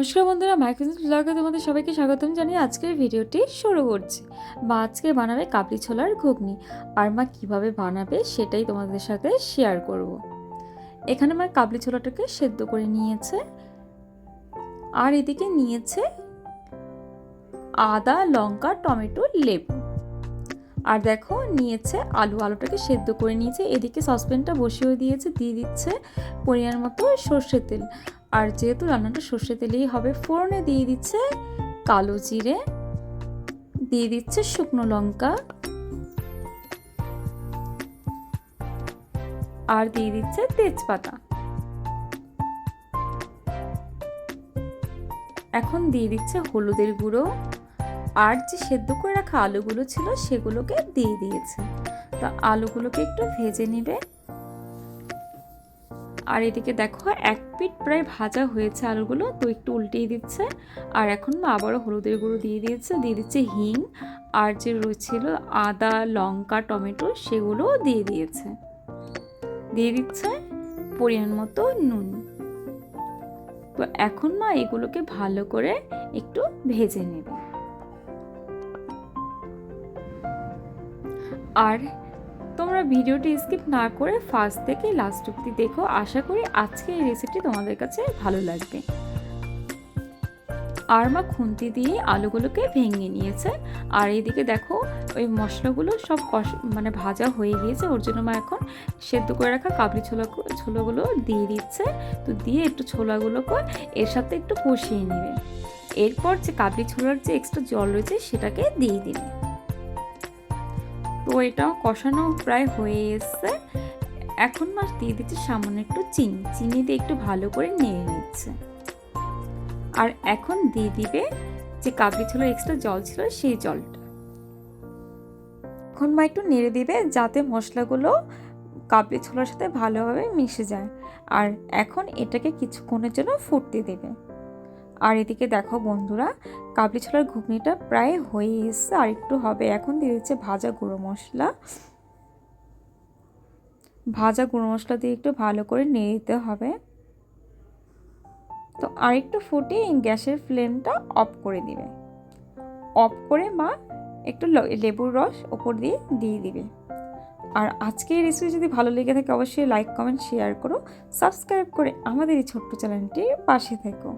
নমস্কার বন্ধুরা মাইক্রোসেন্স ব্লগে তোমাদের সবাইকে স্বাগতম জানিয়ে আজকের ভিডিওটি শুরু করছি। মা আজকে বানাবে কাবলি ছোলার ঘুগনি। আর মা কীভাবে বানাবে সেটাই তোমাদের সাথে শেয়ার করব। এখানে মা কাবলি ছোলাটাকে সেদ্ধ করে নিয়েছে। আর এদিকে নিয়েছে আদা, লঙ্কা, টমেটো, লেবু। আর দেখো, নিয়েছে আলু। আলুটাকে সেদ্ধ করে নিয়েছে। এদিকে সসপ্যানটা বসিয়ে দিয়েছে, দিয়ে দিচ্ছে পরিমাণ মতো সর্ষের তেল। আর যেহেতু রান্নাটা সর্ষে তেলেই হবে, ফোড়নে দিয়ে দিচ্ছে কালো জিরে, দিয়ে দিচ্ছে শুকনো লঙ্কা আর দিয়ে দিচ্ছে তেজপাতা। এখন দিয়ে দিচ্ছে হলুদের গুঁড়ো আর যে সেদ্ধ করে রাখা আলুগুলো ছিল সেগুলোকে দিয়ে দিয়েছে। তো আলুগুলোকে একটু ভেজে নেবে। আর এদিকে দেখো, এক পিট প্রায় ভাজা হয়েছে আলুগুলো, তো একটু উল্টিয়ে দিচ্ছে। আর এখন মা আবারও হলুদের গুঁড়ো দিয়ে দিয়েছে, দিয়ে দিচ্ছে হিং। আর যে রয়েছিল আদা, লঙ্কা, টমেটো, সেগুলোও দিয়ে দিয়েছে। দিয়ে দিচ্ছে পরিমাণ মতো নুন। তো এখন মা এগুলোকে ভালো করে একটু ভেজে নেবে। আর তোমরা ভিডিওটি স্কিপ না করে ফার্স্ট থেকে লাস্ট অব্দি দেখো। আশা করি আজকে এই রেসিপি তোমাদের কাছে ভালো লাগবে। আর মা খুন্তি দিয়ে আলুগুলোকে ভেঙে নিয়েছে। আর এইদিকে দেখো, ওই মশলাগুলো সব কষ মানে ভাজা হয়ে গিয়েছে। ওর জন্য মা এখন সেদ্ধ করে রাখা কাবলি ছোলা, ছোলাগুলো দিয়ে দিচ্ছে। তো দিয়ে একটু ছোলাগুলোকে এর সাথে একটু কষিয়ে নেবে। এরপর যে কাবলি ছোলার যে এক্সট্রা জল রয়েছে, সেটাকে দিয়ে দিবে। তো এটাও কষানো প্রায় হয়ে এসছে। এখন মাছ দিয়ে দিচ্ছে সামান্য একটু চিনি। চিনি দিয়ে একটু ভালো করে নেড়ে নিচ্ছে। আর এখন দিয়ে দিবে যে কাবলি ছিল এক্সট্রা জল ছিল সেই জলটা। এখন মা একটু নেড়ে দিবে যাতে মশলাগুলো কাবলি ছোলার সাথে ভালোভাবে মিশে যায়। আর এখন এটাকে কিছুক্ষণের জন্য ফুটতে দেবে। আর এদিকে দেখো বন্ধুরা, কাবলি ছোলার ঘুগনিটা প্রায় হয়ে এসছে, আর একটু হবে। এখন দিয়ে দিচ্ছে ভাজা গুঁড়ো মশলা। ভাজা গুঁড়ো মশলা দিয়ে একটু ভালো করে নিয়ে দিতে হবে। তো আরেকটু ফুটিয়ে গ্যাসের ফ্লেমটা অফ করে দিবে। অফ করে মা একটু লেবুর রস ওপর দিয়ে দিয়ে দিবে। আর আজকে এই রেসিপি যদি ভালো লেগে থাকে, অবশ্যই লাইক কমেন্ট শেয়ার করো। সাবস্ক্রাইব করে আমাদের এই ছোট্ট চ্যানেলটির পাশে থেকো।